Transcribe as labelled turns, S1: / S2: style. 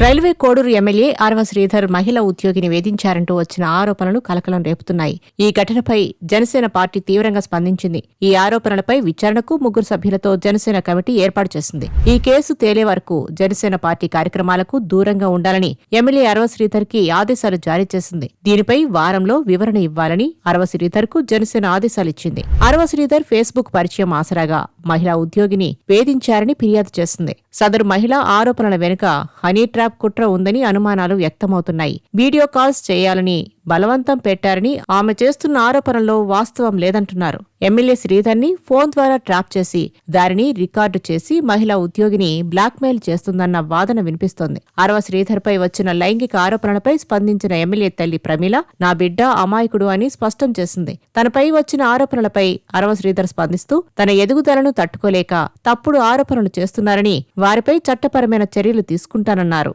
S1: Railway Koduru MLA Arava Sridhar మహిళా ఉద్యోగిని వేధించారంటూ వచ్చిన ఆరోపణలు కలకలం రేపుతున్నాయి. ఈ ఘటనపై జనసేన పార్టీ తీవ్రంగా స్పందించింది. ఈ ఆరోపణలపై విచారణకు ముగ్గురు సభ్యులతో జనసేన కమిటీ ఏర్పాటు చేసింది. ఈ కేసు తేలే వరకు జనసేన పార్టీ కార్యక్రమాలకు దూరంగా ఉండాలని ఎమ్మెల్యే అరవ శ్రీధర్కి ఆదేశాలు జారీ చేసింది. దీనిపై వారంలో వివరణ ఇవ్వాలని అరవ శ్రీధర్కు జనసేన ఆదేశాలు ఇచ్చింది. అరవ శ్రీధర్ ఫేస్బుక్ పరిచయం ఆసరాగా మహిళా ఉద్యోగిని వేధించారని ఫిర్యాదు చేసింది. సదరు మహిళ ఆరోపణల వెనుక హనీ ట్రాప్ కుట్ర ఉందని అనుమానాలు వ్యక్తమవుతున్నాయి. వీడియో కాల్స్ చేయాలని బలవంతం పెట్టారని ఆమె చేస్తున్న ఆరోపణల్లో వాస్తవం లేదంటున్నారు. ఎమ్మెల్యే శ్రీధర్ని ఫోన్ ద్వారా ట్రాప్ చేసి దారిని రికార్డు చేసి మహిళా ఉద్యోగిని బ్లాక్మెయిల్ చేస్తుందన్న వాదన వినిపిస్తోంది. అరవ శ్రీధర్పై వచ్చిన లైంగిక ఆరోపణలపై స్పందించిన ఎమ్మెల్యే తల్లి ప్రమీల నా బిడ్డ అమాయకుడు అని స్పష్టం చేసింది. తనపై వచ్చిన ఆరోపణలపై అరవ శ్రీధర్ స్పందిస్తూ తన ఎదుగుదలను తట్టుకోలేక తప్పుడు ఆరోపణలు చేస్తున్నారని వారిపై చట్టపరమైన చర్యలు తీసుకుంటానన్నారు.